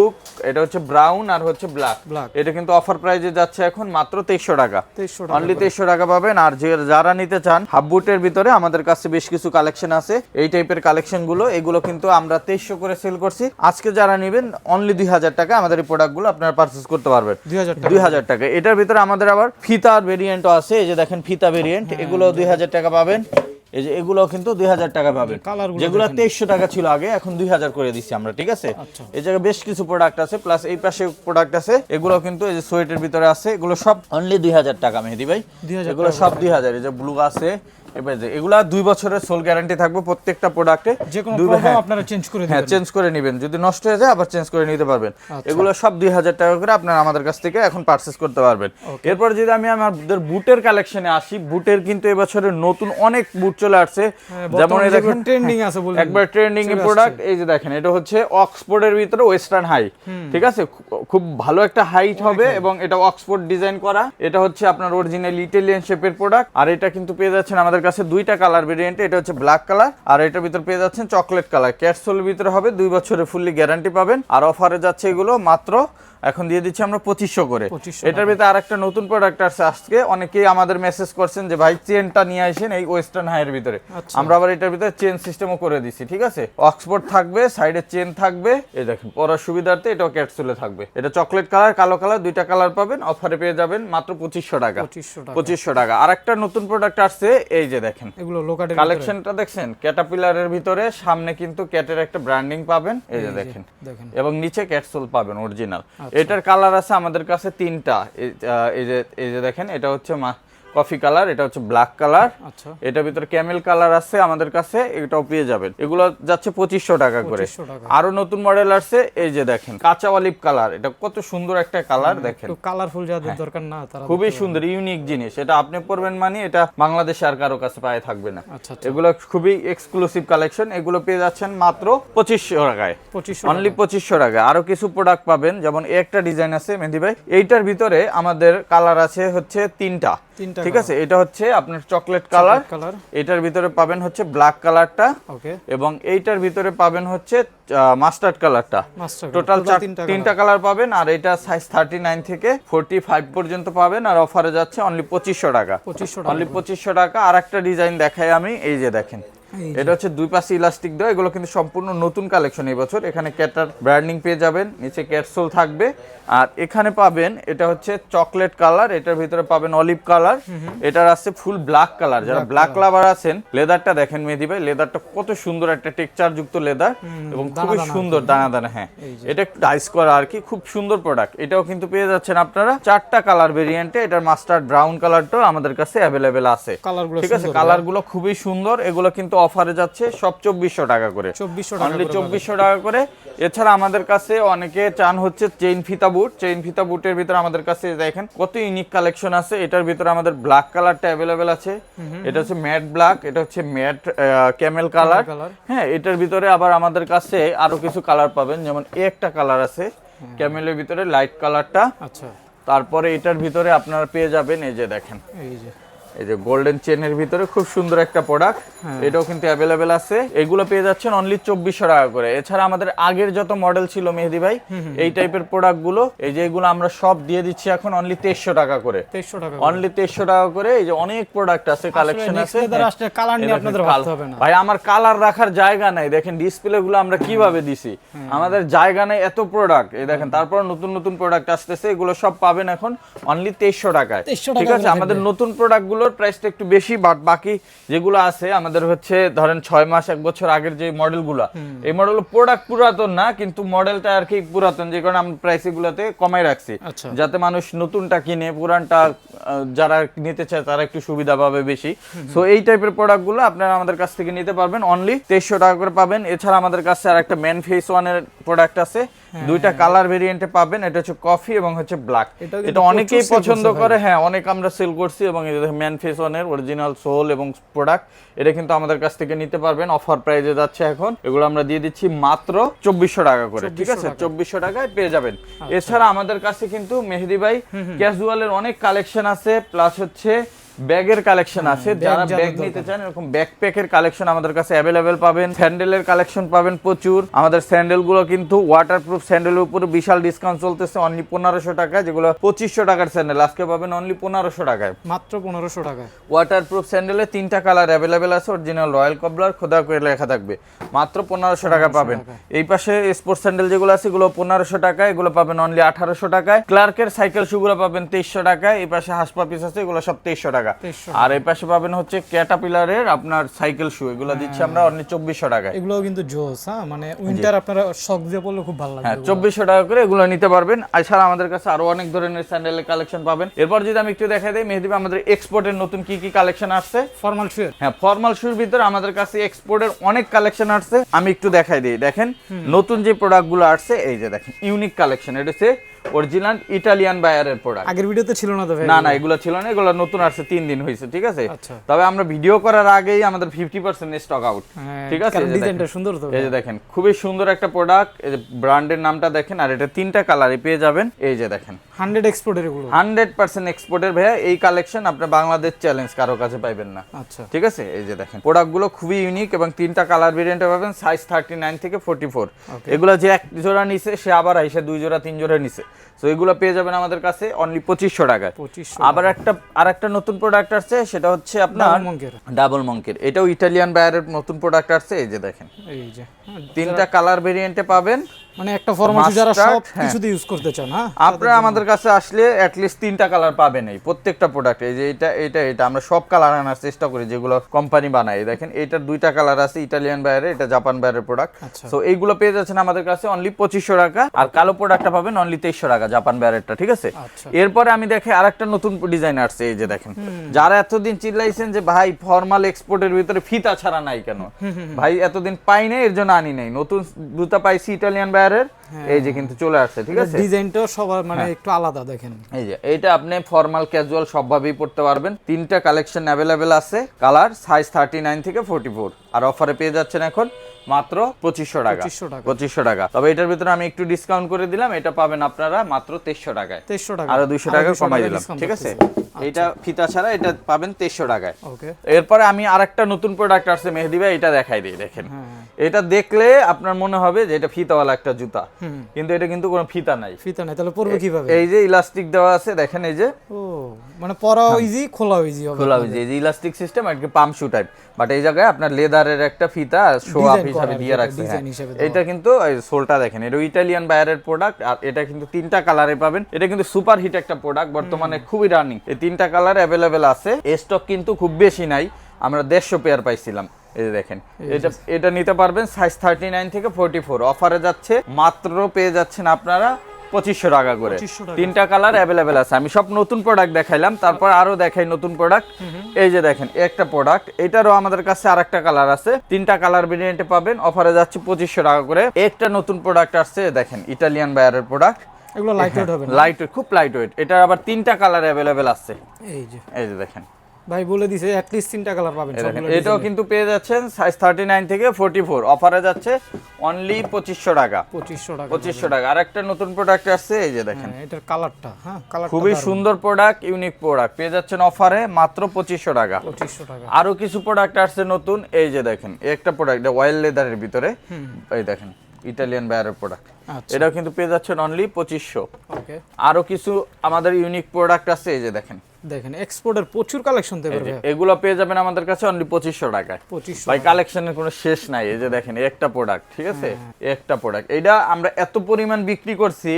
এটা হচ্ছে ব্রাউন আর হচ্ছে ব্ল্যাক এটা কিন্তু অফার প্রাইজে যাচ্ছে এখন মাত্র তেইশশো টাকা। 2300 টাকা অনলি টাকা পাবেন আর যারা নিতে চান হাফ বুটের ভিতরে আমাদের কাছে বেশ কিছু কালেকশন আছে এই টাইপের কালেকশন গুলো এগুলো কিন্তু আমরা তেইশশো করে সেল করছি। আজকে যারা নেবেন অনলি দুই হাজার টাকা আমাদের এই প্রোডাক্টগুলো আপনারা পারচেস করতে পারবেন। 2000 টাকা। দুই হাজার টাকা। এটার ভিতরে আমাদের আবার ফিতার ভেরিয়েন্টও আছে এই যে দেখেন ফিতা ভেরিয়েন্ট এগুলো দুই হাজার টাকা পাবেন। এই যে এগুলো কিন্তু দুই হাজার টাকা পাবেন। যেগুলো তেইশশো টাকা ছিল আগে এখন দুই হাজার করে দিচ্ছি আমরা ঠিক আছে? আচ্ছা। এই জায়গায় বেশ কিছু প্রোডাক্ট আছে প্লাস এই পাশে প্রোডাক্ট আছে এগুলো কিন্তু এই যে সোয়েটের ভিতরে আছে এগুলো সব অনলি দুই হাজার টাকা মেহেদি ভাই। 2000 এগুলো সব দুই হাজার এই যে ব্লু আছে এবার এগুলা দুই বছরের সোল গ্যারান্টি থাকবে প্রত্যেকটা প্রোডাক্টে যে কোনো প্রবলেম আপনারা চেঞ্জ করে হ্যাঁ চেঞ্জ করে নেবেন। যদি নষ্ট হয়ে যায় আবার চেঞ্জ করে নিতে পারবেন। আচ্ছা। এগুলো সব দুই হাজার টাকা করে আপনারা আমাদের কাছ থেকে এখন পারচেস করতে পারবেন। এরপর যদি আমি আমাদের বুটের কালেকশনে আসি বুটের কিন্তু নতুন অনেক বুট চলে আসছে। যেমন এই দেখেন ট্রেন্ডিং আছে বলে একবার ট্রেন্ডিং এর প্রোডাক্ট এই যে দেখেন এটা হচ্ছে অক্সফোর্ডের ভিতরে ওয়েস্টার্ন হাই ঠিক আছে? খুব ভালো একটা হাইট হবে এবং এটা অক্সফোর্ড ডিজাইন করা। এটা হচ্ছে আপনার অরিজিনাল ইটালিয়ান শেপের প্রোডাক্ট আর এটা কিন্তু পেয়ে যাচ্ছেন আমাদের কাছে দুইটা কালার ভেরিয়েন্ট এটা হচ্ছে ব্ল্যাক কালার আর এটার ভিতরে পেয়ে যাচ্ছেন চকলেট কালার ক্যাটসোলের ভিতরে হবে, দুই বছরে ফুললি গ্যারান্টি পাবেন। আর অফারে যাচ্ছে এগুলো মাত্র এখন দিয়ে দিচ্ছি আমরা পঁচিশশো করে। এটার ভিতরে আরেকটা নতুন প্রোডাক্ট আছে আজকে। অনেকেই আমাদের মেসেজ করছেন যে ভাই চেনটা নিয়ে আসেন এই ওয়েস্টার্ন হাইয়ের ভিতরে। আচ্ছা। আমরা আবার এটার ভিতরে চেন সিস্টেমও করে দিছি ঠিক আছে? অক্সফোর্ড থাকবে সাইডে চেন থাকবে। এই দেখেন পরার সুবিধার্থে এটাও ক্যাটসুলে থাকবে। এটা চকলেট কালার কালো কালার দুইটা কালার পাবেন অফারে পেয়ে যাবেন মাত্র পঁচিশশো টাকা। পঁচিশশো টাকা। আর একটা নতুন প্রোডাক্ট আসছে এই যে দেখেন। এগুলো কালেকশনটা দেখছেন? ক্যাটাপিলারের ভিতরে সামনে কিন্তু ক্যাটের একটা ব্র্যান্ডিং পাবেন। এই যে দেখেন। এবং নিচে ক্যাটসুল পাবেন অরিজিনাল এটার কালার আছে আমাদের কাছে তিনটা। এই এই যে এই যে দেখেন এটা হচ্ছে কফি কালার এটা হচ্ছে ব্ল্যাক কালার। আচ্ছা। এটার ভিতরে ক্যামেল কালার আছে আমাদের কাছে এটাও পেয়ে যাবেন। এগুলো যাচ্ছে পঁচিশশো টাকা করে। 2500 আরও নতুন মডেল আসছে এই যে দেখেন কাঁচা অলিভ কালার। এটা কত সুন্দর একটা কালার দেখেন। কালারফুল যাদের দরকার না তারা খুবই সুন্দর ইউনিক জিনিস। এটা আপনি পরবেন মানে এটা বাংলাদেশে আর কারও কাছে পায়ে থাকবে না। আচ্ছা আচ্ছা। এগুলো খুবই এক্সক্লুসিভ কালেকশন এগুলো পেয়ে যাচ্ছেন মাত্র পঁচিশশো টাকায়। অনলি পঁচিশশো টাকা আরও কিছু প্রোডাক্ট পাবেন যেমন এই একটা ডিজাইন আছে মেহেদি ভাই। এইটার ভিতরে আমাদের কালার আছে হচ্ছে তিনটা। ঠিক আছে এটা হচ্ছে আপনার চকলেট কালার এটার ভিতরে পাবেন হচ্ছে ব্ল্যাক কালারটা ওকে এবং এইটার ভিতরে পাবেন হচ্ছে মাস্টার্ড কালারটা টোটাল তিনটা তিনটা কালার পাবেন আর এটা সাইজ থার্টি নাইন থেকে ফোরটি ফাইভ পর্যন্ত পাবেন আর অফারে যাচ্ছে অনলি পঁচিশশো টাকা। পঁচিশশো অনলি পঁচিশশো টাকা। আর একটা ডিজাইন দেখাই আমি এই যে দেখেন। এটা হচ্ছে দুই পাশে ইলাস্টিক দেওয়া এগুলো কিন্তু সম্পূর্ণ নতুন কালেকশন এই বছর। এখানে ক্যাটার ব্র্যান্ডিং পেয়ে যাবেন নিচে ক্যাটসোল থাকবে। আর এখানে পাবেন এটা হচ্ছে চকলেট কালার এটার ভিতরে পাবেন অলিভ কালার এটার আছে ফুল ব্ল্যাক কালার যারা ব্ল্যাক লাভার আছেন লেদারটা দেখেন মেহেদি ভাই লেদারটা কত সুন্দর একটা টেক্সচার যুক্ত লেদার এবং খুবই সুন্দর দানা দানা হ্যাঁ। এটা একটু ডাইস করা আর কি খুব সুন্দর প্রোডাক্ট এটাও কিন্তু পেয়ে যাচ্ছেন আপনারা। চারটা কালার ভেরিয়েন্টে এটার মাস্টার্ড ব্রাউন কালারটাও আমাদের কাছে অ্যাভেলেবেল আছে। ঠিক আছে? কালারগুলো খুবই সুন্দর এগুলো কিন্তু অফারে যাচ্ছে সব চব্বিশশো টাকা করে। চব্বিশশো টাকা অনলি চব্বিশশো টাকা করে। এছাড়া আমাদের কাছে অনেকে চান হচ্ছে চেইন ফিতা বুট। চেইন ফিতা বুটের ভিতরে আমাদের কাছে দেখেন কত ইউনিক কালেকশন আছে। এটার ভিতরে আমাদের ব্ল্যাক কালারটা অ্যাভেলেবেল আছে। এটা হচ্ছে ম্যাট ব্ল্যাক এটা হচ্ছে ম্যাট ক্যামেল কালার কালার হ্যাঁ এটার ভিতরে আবার আমাদের কাছে আরও কিছু কালার পাবেন। যেমন একটা কালার আছে ক্যামেলের ভিতরে লাইট কালারটা আচ্ছা। তারপরে এটার ভিতরে আপনারা পেয়ে যাবেন এই যে দেখেন। এই যে। এই যে গোল্ডেন চেনের ভিতরে খুব সুন্দর একটা প্রোডাক্ট এটাও কিন্তু অ্যাভেলেবেল আছে। এগুলো পেয়ে যাচ্ছেন অনলি চব্বিশশো টাকা করে। এছাড়া আমাদের আগের যত মডেল ছিল মেহেদি ভাই এই টাইপের প্রোডাক্টগুলো এই যে এগুলো আমরা সব দিয়ে দিচ্ছি এখন অনলি তেইশশো টাকা করে। তেইশশো টাকা অনলি তেইশশো টাকা করে এই যে অনেক প্রোডাক্ট আছে কালেকশন আছে। leather নিয়ে আপনাদের ভাবতে হবে না। ভাই আমার কালার রাখার জায়গা নাই। দেখেন ডিসপ্লে গুলো আমরা কীভাবে দিছি? আমাদের জায়গা নেই এত প্রোডাক্ট এই দেখেন তারপর নতুন নতুন প্রোডাক্ট আসতেছে এগুলো সব পাবেন এখন অনলি তেইশশো টাকায়। ঠিক আছে? আমাদের নতুন প্রোডাক্ট গুলোর প্রাইসটা একটু বেশি বাট বাকি যেগুলো আছে আমাদের হচ্ছে ধরেন ছয় মাস এক বছর আগের যে মডেলগুলো এই মডেল প্রোডাক্ট পুরাতন না কিন্তু মডেলটা আর কি পুরাতন যে কারণে আমরা প্রাইস এগুলোতে কমাই রাখছি। আচ্ছা। যাতে মানুষ নতুনটা কিনে পুরানটা যারা নিতে চায় তারা একটু সুবিধা পাবে বেশি। সো এই টাইপের প্রোডাক্টগুলো আপনারা আমাদের কাছ থেকে নিতে পারবেন। অনলি তেইশশো টাকা করে পাবেন। এছাড়া আমাদের কাছে আর একটা ম্যান ফেস ওয়ানের প্রোডাক্ট আছে। দুইটা কালার ভেরিয়েন্টে পাবেন এটা হচ্ছে কফি এবং হচ্ছে ব্ল্যাক এটা অনেকেই পছন্দ করে। হ্যাঁ। অনেক আমরা সেল করছি এবং ম্যান ফেস ওয়ানের অরিজিনাল সোল এবং প্রোডাক্ট এটা কিন্তু আমাদের কাছ থেকে নিতে পারবেন। অফার প্রাইজে যাচ্ছে এখন। এগুলো আমরা দিয়ে দিচ্ছি মাত্র চব্বিশশো টাকা করে ঠিক আছে? চব্বিশশো টাকায় পেয়ে যাবেন। আচ্ছা। এছাড়া আমাদের কাছে কিন্তু মেহেদি ভাই ক্যাজুয়ালের অনেক কালেকশন আছে প্লাস হচ্ছে ব্যাগের কালেকশন আছে। যারা ব্যাগ নিতে চান এরকম ব্যাকপ্যাকের কালেকশন আমাদের কাছে অ্যাভেলেবেল পাবেন। স্যান্ডেলের কালেকশন পাবেন প্রচুর। আমাদের স্যান্ডেলগুলো কিন্তু ওয়াটারপ্রুফ স্যান্ডেলের উপরে বিশাল ডিসকাউন্ট চলতেছে অনলি পনেরোশো টাকা যেগুলো পঁচিশশো টাকার স্যান্ডেল। আজকে পাবেন অনলি পনেরোশো টাকায়। মাত্র পনেরোশো টাকায়। ওয়াটারপ্রুফ স্যান্ডেলে তিনটা কালার অ্যাভেলেবেল আছে অরিজিনাল রয়্যাল কবলার খোদা করে লেখা থাকবে। মাত্র পনেরোশো টাকা পাবেন। এই পাশে স্পোর্টস স্যান্ডেল যেগুলো আছে এগুলো পনেরোশো টাকায় এগুলো পাবেন অনলি আঠারোশো টাকায়। ক্লার্কের সাইকেল শুগুলো পাবেন তেইশশো টাকায়। এই পাশে হাসপাপিস আছে এগুলো সব তেইশশো টাকা 2300 আর এই পাশে পাবেন হচ্ছে ক্যাটাপিলারের আপনার সাইকেল শু এগুলো দিচ্ছি আমরা অনলি চব্বিশশো টাকায়। এগুলোও কিন্তু জোস হ্যাঁ? মানে উইন্টার আপনারা শখ দিয়ে পড়লে খুব ভালো হ্যাঁ লাগবে চব্বিশশো টাকা করে এগুলো নিতে পারবেন। এছাড়া আমাদের কাছে আরও অনেক ধরনের স্যান্ডেলের কালেকশন পাবেন। এরপর যদি আমি একটু দেখাই দিই মেহেদি ভাই, আমাদের এক্সপোর্টের নতুন কি কি কালেকশন আসছে? ফর্মাল শুয়ের হ্যাঁ ফর্মাল শুর ভিতরে আমাদের কাছে এক্সপোর্টের অনেক কালেকশন আসছে। আমি একটু দেখাই দিই দেখেন। নতুন যে প্রোডাক্টগুলো আসছে এই যে দেখেন ইউনিক কালেকশন এটা হচ্ছে অরিজিনাল ইটালিয়ান বায়ারের প্রোডাক্ট আগের ভিডিওতে ছিল না তো ভাই না না এগুলো? ছিল না এগুলো নতুন আসছে তিন দিন হয়েছে ঠিক আছে? আচ্ছা। তবে আমরা ভিডিও করার আগেই আমাদের ফিফটি পার্সেন্ট স্টক আউট ঠিক আছে? এই ডিজাইনটা সুন্দর তো এই যে দেখেন খুবই সুন্দর একটা প্রোডাক্ট এই যে ব্র্যান্ডের নামটা দেখেন আর এটা তিনটা কালারে পেয়ে যাবেন এই যে দেখেন। হান্ড্রেড এক্সপোর্টের এগুলো? হান্ড্রেড পার্সেন্ট এক্সপোর্টের ভাইয়া এই কালেকশন আপনার বাংলাদেশ চ্যালেঞ্জ কারও কাছে পাইবেন না। আচ্ছা। ঠিক আছে? এই যে দেখেন প্রোডাক্টগুলো খুবই ইউনিক এবং তিনটা কালার ভেরিয়েন্টে পাবেন সাইজ থার্টি নাইন থেকে ফোর্টি ফোর এগুলো যে এক জোড়া নিছে সে আবার আইসে দুই জোড়া তিন জোড়া নিছে। তো এগুলো পেয়ে যাবেন আমাদের কাছে অনলি পঁচিশশো টাকায়। আবার একটা আর একটা নতুন প্রোডাক্ট আসছে সেটা হচ্ছে আপনার ডাবল মঙ্কের এটাও ইটালিয়ান বায়ারের নতুন প্রোডাক্ট আসছে এই যে দেখেন। এই যে হ্যাঁ, তিনটা কালার ভেরিয়েন্টে পাবেন। মানে একটা যারা সব হ্যাঁ। কিছুতে ইউজ করতে চান হ্যাঁ? আপনারা আমাদের কাছে আসলে অ্যাটলিস্ট তিনটা কালার পাবেন এই প্রত্যেকটা প্রোডাক্ট এই যে এটা এটা এটা আমরা সব কালার আনার চেষ্টা করি যেগুলো কোম্পানি বানায়। দেখেন এটার দুইটা কালার আছে ইটালিয়ান বাইরে এটা জাপান বাইরের প্রোডাক্ট। সো এইগুলো পেয়ে যাচ্ছেন আমাদের কাছে অনলি পঁচিশশো টাকা আর কালো প্রোডাক্টটা পাবেন অনলি তেইশশো টাকা জাপান বাইরেরটা ঠিক আছে? আচ্ছা। এরপরে আমি দেখে আরেকটা নতুন ডিজাইন আসছে এই যে দেখেন। যারা এতদিন চিল্লাইছেন যে ভাই ফর্মাল এক্সপোর্টের ভিতরে ফিতা ছাড়া নাই কেন? ভাই এতদিন পাই নাই এর জন্য আনি নাই। নতুন জুতা পাইছি ইটালিয়ান বাইরের এই যে কিন্তু চলে আসছে ঠিক আছে? ডিজাইনটাও সবার মানে হ্যাঁ। একটু আলাদা দেখেন। এই যে এটা আপনি ফর্মাল ক্যাজুয়াল সবভাবেই পড়তে পারবেন। তিনটা কালেকশন অ্যাভেলেবেল আছে কালার সাইজ থার্টি নাইন থেকে ফোর্টি ফোর আর অফারে পেয়ে যাচ্ছেন এখন মাত্র পঁচিশশো টাকা। পঁচিশশো টাকা। তবে এটার ভিতরে আমি একটু ডিসকাউন্ট করে দিলাম এটা পাবেন আপনারা মাত্র তেইশশো টাকায়। তেইশশো টাকা। আরও দুইশো টাকা কমাই দিলাম ঠিক আছে? করতেছে। এইটা ফিতা ছাড়া এটা পাবেন তেইশশো টাকায়। এরপরে আমি আরেকটা নতুন প্রোডাক্ট আসছে মেহেদি ভাই এটা দেখাই দিই দেখেন। এটা দেখলে আপনার মনে হবে যে এটা ফিতাওয়ালা একটা জুতা। কিন্তু এটা কিন্তু কোনো ফিতা নাই। ফিতা নাই তাহলে পরবে কীভাবে? এই যে ইলাস্টিক দেওয়া আছে দেখেন এই যে। ও মানে পরাও হ্যাঁ। ইজি খোলাও ইজি হবে। খোলা হয়েছে এই যে ইলাস্টিক সিস্টেম আর কি পাম্প শু টাইপ বাট এই জায়গায় আপনার লেদারের একটা ফিতা শো আপ হিসাবে দিয়ে রাখছে হ্যাঁ। এটা কিন্তু সোলটা দেখেন এটা ইটালিয়ান বায়ারের প্রোডাক্ট আর এটা কিন্তু তিনটা কালারে পাবেন। এটা কিন্তু সুপার হিট একটা প্রোডাক্ট বর্তমানে খুবই রানিং এই তিনটা কালার অ্যাভেলেবেল আছে স্টক কিন্তু খুব বেশি নাই আমরা দেড়শো পেয়ার পাইছিলাম এই যে দেখেন। এটা এটা নিতে পারবেন সাইজ থার্টি নাইন থেকে ফোর্টি ফোর অফারে যাচ্ছে মাত্র পেয়ে যাচ্ছেন আপনারা পঁচিশশো টাকা করে। তিনটা কালার অ্যাভেলেবেল আছে। আমি সব নতুন প্রোডাক্ট দেখাইলাম তারপর আরও দেখাই নতুন প্রোডাক্ট এই যে দেখেন একটা প্রোডাক্ট এটারও আমাদের কাছে আরেকটা কালার আছে। তিনটা কালার ভেরিয়েন্টে পাবেন অফারে যাচ্ছে পঁচিশশো টাকা করে। একটা নতুন প্রোডাক্ট আসছে দেখেন ইটালিয়ান বায়ারের প্রোডাক্ট এগুলো লাইট ওয়েট হবে লাইট খুব লাইট ওয়েট এটার আবার তিনটা কালার অ্যাভেলেবেল আছে। এই যে। এই যে দেখেন। ভাই বলে দিছে অ্যাট লিস্ট তিনটা কালার পাবেন এটাও কিন্তু পেয়ে যাচ্ছেন সাইজ থার্টি নাইন থেকে ফোর্টি ফোর অফারে যাচ্ছে অনলি পঁচিশশো টাকা। পঁচিশশো টাকা পঁচিশশো টাকা। আর একটা নতুন প্রোডাক্ট আসছে এই যে দেখেন। হ্যাঁ, এটার কালারটা হ্যাঁ কালার খুবই সুন্দর প্রোডাক্ট ইউনিক প্রোডাক্ট পেয়ে যাচ্ছেন অফারে মাত্র পঁচিশশো টাকা। পঁচিশশো টাকা। আরও কিছু প্রোডাক্ট আসছে নতুন এই যে দেখেন এই একটা প্রোডাক্ট অয়েল লেদারের ভিতরে। এই দেখেন ইটালিয়ান বায়ারের প্রোডাক্ট এটাও কিন্তু পেয়ে যাচ্ছেন অনলি পঁচিশশো। ওকে আরও কিছু আমাদের ইউনিক প্রোডাক্ট আছে এই যে দেখেন। দেখেন এক্সপোর্টের প্রচুর কালেকশন দেবে এগুলো পেয়ে যাবেন আমাদের কাছে অনলি পঁচিশশো টাকায়। ভাই কালেকশনের কোনো শেষ নাই। এই যে দেখেন একটা প্রোডাক্ট ঠিক আছে? একটা প্রোডাক্ট এটা আমরা এত পরিমাণ বিক্রি করছি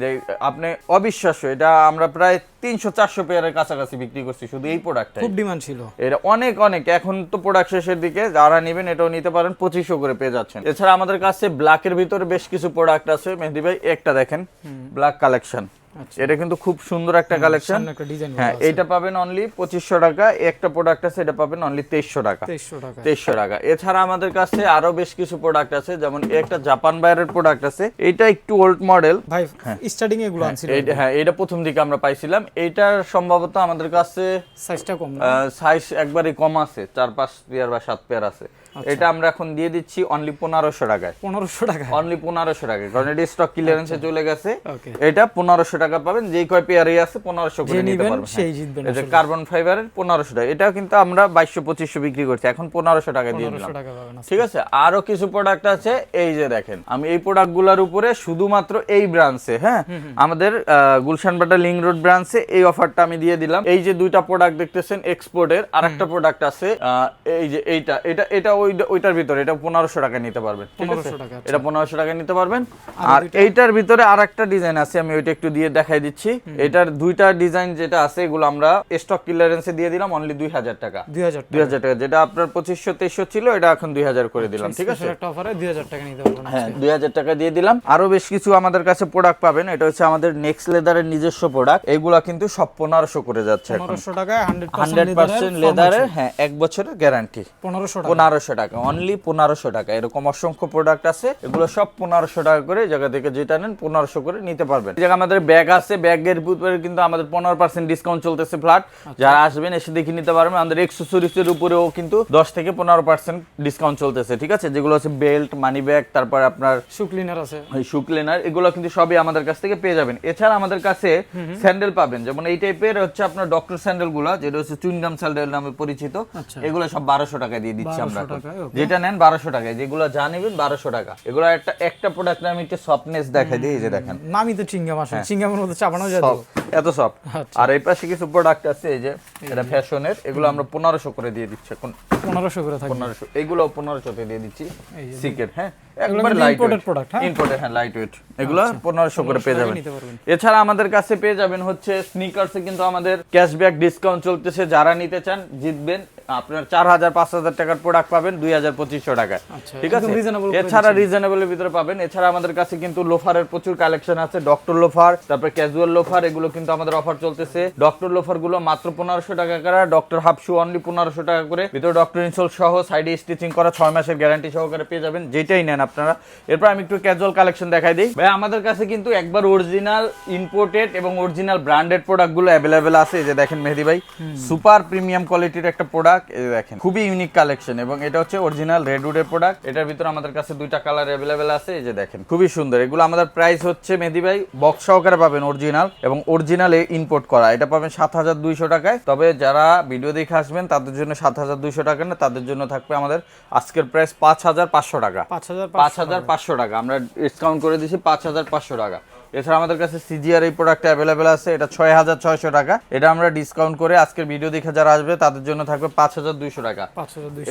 যে আপনি অবিশ্বাস্য এটা আমরা প্রায় তিনশো চারশো পেয়ারের কাছাকাছি বিক্রি করছি শুধু এই প্রোডাক্টটাই খুব ডিমান্ড ছিল। এটা অনেক অনেক। এখন তো প্রোডাক্ট শেষের দিকে যারা নেবেন এটাও নিতে পারেন পঁচিশশো করে পেয়ে যাচ্ছেন। এছাড়া আমাদের কাছে ব্ল্যাকের ভিতরে বেশ কিছু প্রোডাক্ট আছে। মেহেদি ভাই একটা দেখেন ব্ল্যাক কালেকশন এটা কিন্তু খুব সুন্দর একটা কালেকশন হ্যাঁ এইটা পাবেন অনলি পঁচিশশো টাকা। একটা প্রোডাক্ট আছে এটা পাবেন অনলি তেইশশো টাকা। তেইশশো টাকা। এছাড়া আমাদের কাছে আরও বেশ কিছু প্রোডাক্ট আছে যেমন একটা জাপান বাইরের প্রোডাক্ট আছে। এটা একটু ওল্ড মডেল ভাই স্টার্টিং এগুলো হ্যাঁ এটা প্রথম দিকে আমরা পাইছিলাম। এইটার সম্ভবত আমাদের কাছে সাইজটা কম সাইজ একবারই কম আছে চার পাঁচ পেয়ার বা সাত পেয়ার আছে। আচ্ছা। এটা আমরা এখন দিয়ে দিচ্ছি অনলি পনেরোশো টাকায়। পনেরোশো টাকা অনলি পনেরোশো টাকায় কারণ এটা স্টক ক্লিয়ারেন্সে চলে গেছে। এটা পনেরোশো টাকা পাবেন যেই কয় পেয়ারই আছে পনেরোশো করে নিতে পারবেন। হ্যাঁ। জিতবেন কার্বন ফাইবারের পনেরোশো টাকা। এটা কিন্তু আমরা বাইশশো পঁচিশশো বিক্রি করছি। এখন পনেরোশো টাকা দিয়ে দিলাম। আজকে। ঠিক আছে? আরও কিছু প্রোডাক্ট আছে এই যে দেখেন আমি এই প্রোডাক্টগুলার উপরে শুধুমাত্র এই ব্রাঞ্চে হ্যাঁ? আমাদের গুলশান বাটা লিং রোড ব্রাঞ্চে এই অফারটা আমি দিয়ে দিলাম। এই যে দুইটা প্রোডাক্ট দেখতেছেন এক্সপোর্টের আর একটা প্রোডাক্ট আছে এই যে এইটা। এটা এটা ওইটার ভিতরে এটা পনেরোশো টাকা নিতে পারবেন ঠিক আছে? 1500 টাকা, আচ্ছা। এটা পনেরোশো টাকা নিতে পারবেন। আর এইটার ভিতরে আর একটা ডিজাইন আছে আমি ওইটা একটু দিয়ে দেখাই দিচ্ছি। এটার দুইটা ডিজাইন যেটা আছে এগুলো আমরা স্টক ক্লিয়ারেন্সে দিয়ে দিলাম অনলি দুই হাজার টাকা। দুই হাজার দুই হাজার টাকা যেটা আপনার পঁচিশশো তেইশশো ছিল এটা এখন দুই হাজার করে দিলাম ঠিক আছে? একটা অফারে দুই হাজার টাকা নিতে পারবেন হ্যাঁ দুই হাজার টাকা দিয়ে দিলাম। আরও বেশ কিছু আমাদের কাছে প্রোডাক্ট পাবেন এটা হচ্ছে আমাদের নেক্সট লেদারের নিজস্ব প্রোডাক্ট এগুলা কিন্তু সব পনেরোশো করে যাচ্ছে পনেরোশো টাকায় হান্ড্রেড পার্সেন্ট লেদারের হ্যাঁ এক বছরের গ্যারান্টি পনেরোশো টাকা। পনেরোশো টাকা অনলি পনেরোশো টাকা। এরকম অসংখ্য প্রোডাক্ট আছে এগুলো সব পনেরোশো টাকা করে জায়গা থেকে যেটা নেন পনেরোশো করে নিতে পারবেন। এই জায়গায় আমাদের ব্যাগ আছে ব্যাগের উপরে কিন্তু আমাদের পনেরো পার্সেন্ট ডিসকাউন্ট চলতেছে ফ্ল্যাট যারা আসবেন এসে দেখে নিতে পারবেন আমাদের এক্সেসরিজ এর উপরেও কিন্তু দশ থেকে পনেরো পার্সেন্ট ডিসকাউন্ট চলতেছে ঠিক আছে? যেগুলো হচ্ছে বেল্ট মানি ব্যাগ তারপর আপনার শু ক্লিনার আছে। শু ক্লিনার এগুলো কিন্তু সবই আমাদের কাছ থেকে পেয়ে যাবেন। এছাড়া আমাদের কাছে স্যান্ডেল পাবেন যেমন এই টাইপের হচ্ছে আপনার ডক্টর স্যান্ডেলগুলা যেটা হচ্ছে চুইনগাম স্যান্ডেল নামে পরিচিত। আচ্ছা। এগুলো সব বারোশো টাকা দিয়ে দিচ্ছি আমরা 1200 এখন। টাকায়, okay. যেটা নেন বারোশো টাকায় যেগুলো যা নেবেন বারোশো টাকা। এগুলো একটা একটা প্রোডাক্ট আমি একটু সফটনেস দেখাই দিই এই যে দেখেন। নামই তো চিংগাম আসে চিংগামের মতো চাপানো যায় এত সফট আচ্ছা। আর এই পাশে কিছু প্রোডাক্ট আছে এই যে এটা ফ্যাশনের এগুলো আমরা পনেরোশো করে দিয়ে দিচ্ছি এখন। পনেরোশো করে থাকি পনেরোশো এগুলো পনেরোশো দিয়ে দিচ্ছি সিক্রেট হ্যাঁ। একবার হ্যাঁ? ইম্পোর্টেড হ্যাঁ লাইট ওয়েট এগুলো পনেরোশো করে পেয়ে টাকায় যাবেন। নিতে পারবেন। এছাড়া আমাদের কাছে পেয়ে যাবেন হচ্ছে স্নিকার্সে কিন্তু আমাদের ক্যাশব্যাক ডিসকাউন্ট চলতেছে। যারা নিতে চান জিতবেন। আপনার চার হাজার পাঁচ হাজার টাকার প্রোডাক্ট পাবেন দুই হাজার পঁচিশশো টাকায়। ঠিক আছে? একদম reasonable করে এছাড়া রিজনেবলের ভিতরে পাবেন। এছাড়া আমাদের কাছে কিন্তু লোফারের প্রচুর কালেকশন আছে। ডক্টর লোফার তারপর ক্যাজুয়াল লোফার এগুলো কিন্তু আমাদের অফার চলতেছে। ডক্টর লোফারগুলো মাত্র পনেরোশো টাকা করে। ডক্টর হাফ শু অনলি পনেরোশো টাকা করে। ভিতরে ডক্টর ইনসোল সহ সাইডে স্টিচিং করা ছয় মাসের গ্যারান্টি সহকারে পেয়ে যাবেন। যেটাই নেন আপনারা। এরপর আমি একটু ক্যাজুয়াল কালেকশন দেখাই দিই। ভাই আমাদের কাছে কিন্তু একবার অরিজিনাল ইম্পোর্টেড এবং অরিজিনাল ব্র্যান্ডেড প্রোডাক্টগুলো অ্যাভেলেবেল আছে। এই যে দেখেন মেহেদি ভাই সুপার প্রিমিয়াম কোয়ালিটির একটা প্রোডাক্ট এই যে দেখেন খুবই ইউনিক কালেকশন এবং এটা হচ্ছে অরিজিনাল রেডউডের প্রোডাক্ট এটার ভিতরে আমাদের কাছে দুইটা কালার অ্যাভেলেবেল আছে। এই যে দেখেন খুবই সুন্দর। এগুলো আমাদের প্রাইস হচ্ছে মেহেদি ভাই বক্স সহকারে পাবেন অরিজিনাল এবং অরিজিনাল ইম্পোর্ট করা। এটা পাবেন সাত হাজার দুইশো টাকায়। তবে যারা ভিডিও দেখে আসবেন তাদের জন্য সাত হাজার দুইশো টাকা না তাদের জন্য থাকবে আমাদের আজকের প্রাইস পাঁচ হাজার পাঁচশো টাকা। পাঁচ হাজার পাঁচশো টাকা। আমরা ডিসকাউন্ট করে দিচ্ছি পাঁচ হাজার পাঁচশো টাকা। এছাড়া আমাদের কাছে সিজিআর এই প্রোডাক্ট অ্যাভেলেবেল আছে এটা ছয় হাজার ছয়শো টাকা। এটা আমরা ডিসকাউন্ট করে আজকের ভিডিও দেখে যারা আসবে তাদের জন্য থাকবে পাঁচ হাজার দুইশো টাকা।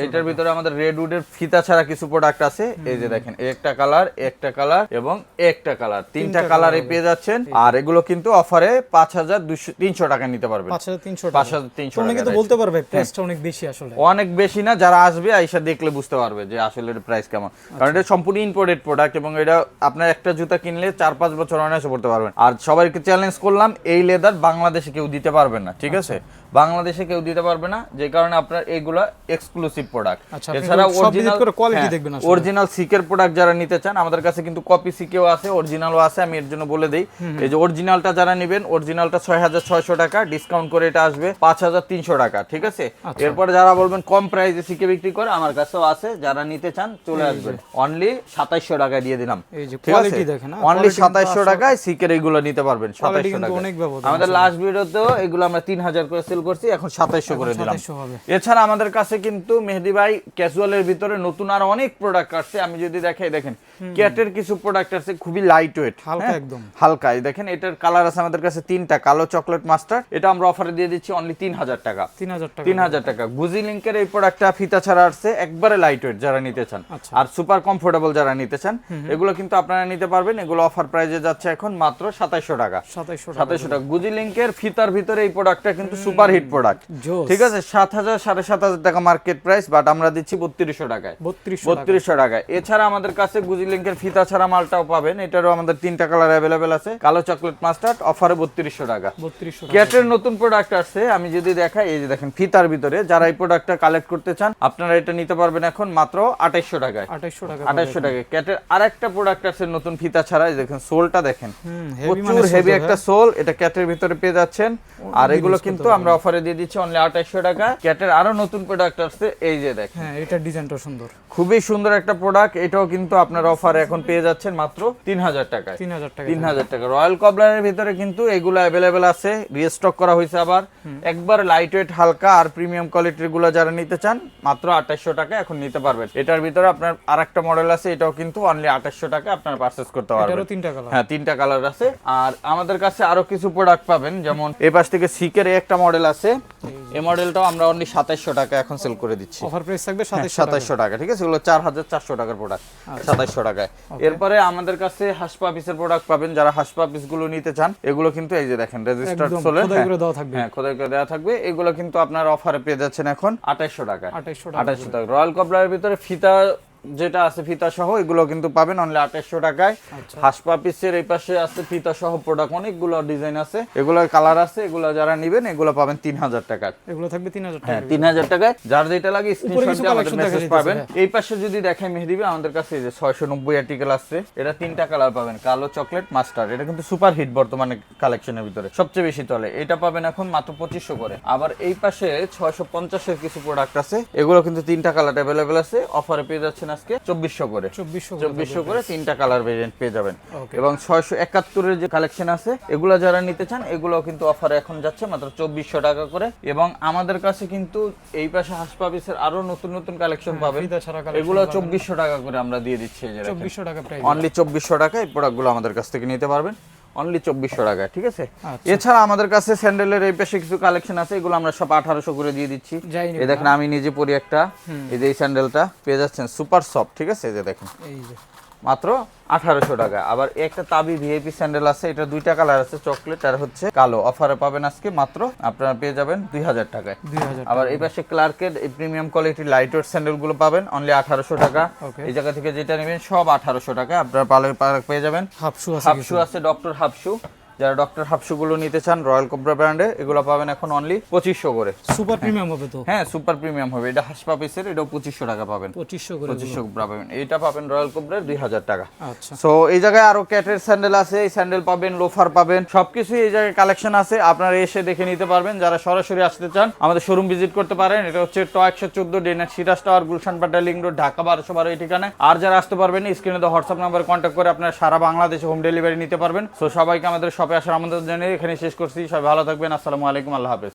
এটার ভিতরে আমাদের রেড উডের ফিতা ছাড়া কিছু প্রোডাক্ট আছে। এই যে দেখেন একটা কালার একটা কালার এবং একটা কালার তিনটা কালারে পেয়ে যাচ্ছেন। আর এগুলো কিন্তু অফারে পাঁচ হাজার দুইশো তিনশো টাকা নিতে পারবেন। পাঁচ হাজার তিনশো পাঁচ হাজার তিনশো অনেকে তো বলতে পারবে প্রাইসটা অনেক বেশি আসলে। অনেক বেশি না যারা আসবে আইসা দেখলে বুঝতে পারবে যে আসলে প্রাইস কেমন। কারণ এটা সম্পূর্ণ ইম্পোর্টেড প্রোডাক্ট এবং এটা আপনার একটা জুতা কিনলে চার পাঁচ বছর অনায়াসে পড়তে পারবেন। আর সবাইকে চ্যালেঞ্জ করলাম, এই লেদার বাংলাদেশে কেউ দিতে পারবেন না, ঠিক আছে? বাংলাদেশে কেউ দিতে পারবে না যে কারণে আপনার এইগুলা এক্সক্লুসিভ প্রোডাক্ট এছাড়া quality হ্যাঁ, দেখবেন আসলে। অরিজিনাল সিকের প্রোডাক্ট যারা নিতে চান আমাদের কাছে কিন্তু কপি সিকেও আছে অরিজিনালও আছে আমি এর জন্য বলে দিই। এই যে অরিজিনালটা যারা নেবেন অরিজিনালটা ছয় হাজার ছয়শো টাকা ডিসকাউন্ট করে এটা আসবে পাঁচ হাজার তিনশো টাকা ঠিক আছে? আচ্ছা। এরপরে যারা বলবেন কম প্রাইসে সিকে বিক্রি করে আমার কাছেও আছে যারা নিতে চান চলে আসবেন। অনলি সাতাইশশো টাকায় দিয়ে দিলাম এই যে ঠিক আছে? দেখেন, হ্যাঁ, অনলি কিন্তু সাতাইশশো টাকায় সিকের এইগুলো নিতে পারবেন সাতাইশশো টাকা আমাদের লাস্ট ভিডিওতেও এগুলো আমরা তিন হাজার করে সেল করছি এখন সাতাইশশো করে দিলাম। এছাড়া আমাদের কাছে কিন্তু মেহেদি ভাই ক্যাজুয়ালের ভিতরে নতুন আর অনেক প্রোডাক্ট আসছে। আমি যদি দেখাই দেখেন ক্যাটের কিছু প্রোডাক্ট আছে খুবই লাইট ওয়েট হালকা একদম। হালকা। দেখেন এটার কালার আছে আমাদের কাছে তিনটা কালো চকলেট মাস্টার এটা আমরা অফারে দিয়ে দিচ্ছি অনলি তিন হাজার টাকা। তিন হাজার টাকা। তিন হাজার টাকা। গুজি লিঙ্কের এই প্রোডাক্টটা ফিতা ছাড়া আসছে একবারে লাইট ওয়েট যারা নিতে চান। আচ্ছা। আর সুপার কমফোর্টেবল যারা নিতে চান এগুলো কিন্তু আপনারা নিতে পারবেন। এগুলো অফার প্রাইজে যাচ্ছে এখন মাত্র সাতাইশশো টাকা। সাতাইশশো টাকা। সাতাইশশো টাকা। গুজি লিঙ্কের ফিতার ভিতরে এই প্রোডাক্টটা কিন্তু সুপার হিট প্রোডাক্ট ঠিক আছে সাত হাজার সাড়ে সাত হাজার টাকা মার্কেট প্রাইস বাট আমরা দিচ্ছি বত্রিশশো টাকায়। বত্রিশশো টাকায়। এছাড়া আমাদের কাছে গুজি লিঙ্কের ফিতা ছাড়া মালটাও পাবেন। এটারও আমাদের তিনটা কালার অ্যাভেলেবেল আছে। কালো চকলেট মাস্টার্ড অফারে বত্রিশশো টাকা। ক্যাটের নতুন প্রোডাক্ট আসছে। আমি যদি দেখাই এই যে দেখেন ফিতার ভিতরে যারা এই প্রোডাক্টটা কালেক্ট করতে চান আপনারা এটা নিতে পারবেন এখন মাত্র আঠাইশশো টাকায়। আঠাইশশো টাকা আঠাইশশো টাকা ক্যাটের আরেকটা প্রোডাক্ট আছে নতুন ফিতা ছাড়া। এই দেখেন সোলটা দেখেন। heavy মানে প্রচুর হেভি একটা সোল। এটা ক্যাটের ভিতরে পেয়ে যাচ্ছেন। আর এগুলো কিন্তু আমরা অফারে দিয়ে দিচ্ছি অনলি আঠাইশশো টাকা। ক্যাটের আরও নতুন প্রোডাক্ট আসছে এই যে দেখেন। হ্যাঁ এটার ডিজাইনটা সুন্দর। খুবই সুন্দর একটা প্রোডাক্ট এটাও কিন্তু আপনার অফারে এখন পেয়ে যাচ্ছেন মাত্র তিন হাজার টাকায়। তিন হাজার টাকা তিন হাজার টাকা। রয়্যাল কবলারের ভিতরে কিন্তু এগুলো অ্যাভেলেবেল আছে রিস্টক করা হয়েছে আবার। একবার লাইট ওয়েট হালকা আর প্রিমিয়াম কোয়ালিটিরগুলো যারা নিতে চান মাত্র আঠাশশো টাকা এখন নিতে পারবেন। এটার ভিতরে আপনার আর একটা মডেল আছে এটাও কিন্তু অনলি আঠাশশো টাকা আপনার পারচেস করতে পারবেন। তিনটা কালার হ্যাঁ তিনটা কালার আছে। আর আমাদের কাছে আরও কিছু প্রোডাক্ট পাবেন যেমন এই পাশ থেকে সিকের একটা মডেল আছে। এই মডেলটাও আমরা অনলি সাতাইশশো টাকা এখন সেল করে দিচ্ছি। অফার প্রাইস থাকবে সাতাইশশো টাকা। ঠিক আছে? এগুলো চার হাজার চারশো টাকার প্রোডাক্ট সাতাইশশো টাকায়। এরপরে আমাদের কাছে হাসপা পিসের প্রোডাক্ট পাবেন। যারা হাসপা পিসগুলো নিতে চান এগুলো কিন্তু এই যে দেখেন রেজিস্টার্ড দেওয়া থাকবে। হ্যাঁ খোদাই করে দেওয়া থাকবে। এগুলো কিন্তু আপনার অফারে পেয়ে যাচ্ছেন এখন আঠাইশশো টাকা। আঠাইশশো টাকা। রয়্যাল কবলারের ভিতরে ফিতা যেটা আছে ফিতা সহ এগুলো কিন্তু পাবেন অনলি আঠাইশশো টাকায়। আচ্ছা। হাসপা পিসের এই পাশে আছে ফিতা সহ প্রোডাক্ট অনেকগুলো ডিজাইন আছে। এগুলোর কালার আছে এগুলো যারা নিবেন এগুলো পাবেন তিন হাজার টাকার। এগুলো থাকবে তিন হাজার হ্যাঁ তিন হাজার টাকায়। যার যেটা লাগে স্ক্রিনশট দিয়ে আমাদের মেসেজ পাবেন। হ্যাঁ। এই পাশে যদি দেখাই মেহেদিবে আমাদের কাছে এই যে ছয়শো নব্বই আর্টিকেল আসছে এটা তিনটা কালার পাবেন কালো চকলেট মাস্টার এটা কিন্তু সুপার হিট বর্তমানে কালেকশনের ভিতরে সবচেয়ে বেশি চলে। এটা পাবেন এখন মাত্র পঁচিশশো করে। আবার এই পাশে ছয়শো পঞ্চাশের কিছু প্রোডাক্ট আছে এগুলো কিন্তু তিনটা কালার অ্যাভেলেবেল আছে। অফারে পেয়ে যাচ্ছেন আজকে চব্বিশশো করে। চব্বিশশো করে তিনটা কালার ভেরিয়েন্ট পেয়ে যাবেন। এবং ছয়শো একাত্তরের যে কালেকশন আছে এগুলো যারা নিতে চান এগুলো কিন্তু অফার এখন যাচ্ছে মাত্র চব্বিশশো টাকা করে। এবং আমাদের কাছে কিন্তু এই পাশে হাসপাবিসের আরও নতুন নতুন কালেকশন পাবেন। ছাড়া collection এগুলো চব্বিশশো টাকা করে আমরা দিয়ে দিচ্ছি। চব্বিশশো টাকা অনলি চব্বিশশো টাকা এই প্রোডাক্টগুলো আমাদের কাছ থেকে নিতে পারবেন। অনলি চব্বিশশো টাকা ঠিক আছে? আচ্ছা। এছাড়া আমাদের কাছে স্যান্ডেলের এই পাশে কিছু কালেকশন আছে এগুলো আমরা সব আঠারোশো করে দিয়ে দিচ্ছি। এই দেখেন আমি নিজে পরি একটা। এই যে এই স্যান্ডেলটা পেয়ে যাচ্ছেন সুপার সফট ঠিক আছে? এই যে দেখেন। এই যে। মাত্র আঠারোশো টাকা। আবার একটা তাবি ভিআইপি স্যান্ডেল আছে এটা দুইটা কালার আছে চকলেট আর হচ্ছে কালো। অফারে পাবেন আজকে মাত্র আপনারা পেয়ে যাবেন দুই হাজার টাকায়। দুই হাজার আবার এই পাশে ক্লার্কের এই প্রিমিয়াম কোয়ালিটি লাইট ওয়েট স্যান্ডেলগুলো পাবেন অনলি আঠারোশো টাকা. এই জায়গা থেকে যেটা নেবেন সব আঠারোশো টাকা আপনারা পালে পেয়ে যাবেন। হাফসু হাফসু আছে হাফশু আছে ডক্টর হাফশু যারা ডক্টর হাফশু গুলো নিতে চান রয়্যাল কোবরা ব্র্যান্ডে এগুলো পাবেন এখন অনলি পঁচিশশো করে। সুপার প্রিমিয়াম হবে তো? হ্যাঁ সুপার প্রিমিয়াম হবে। এটা হাসপা পিসের এটাও পঁচিশশো টাকা পাবেন। পঁচিশশো করে পঁচিশশো পাবেন। এইটা পাবেন রয়্যাল কোবরার দুই হাজার টাকা। আচ্ছা। সো এই জায়গায় আরও ক্যাটের স্যান্ডেল আছে এই স্যান্ডেল পাবেন লোফার পাবেন সবকিছু এই জায়গায় কালেকশন আছে। আপনারা এসে দেখে নিতে পারবেন যারা সরাসরি আসতে চান আমাদের শোরুম ভিজিট করতে পারেন। এটা হচ্ছে ট একশো চোদ্দ ডেনার সিরাজ টাওয়ার গুলশান পাটা লিং রোড ঢাকা বারোশো বারো এই ঠিকানায়। আর যারা আসতে পারবেন স্ক্রিনে তো হোয়াটসঅ্যাপ নাম্বার কন্ট্যাক্ট করে আপনারা সারা বাংলাদেশে হোম ডেলিভারি নিতে পারবেন। সো সবাইকে আমাদের আসার আমাদের জানিয়ে এখানে শেষ করছি সবাই ভালো থাকবেন আসসালামু আলাইকুম। আল্লাহ হাফেজ।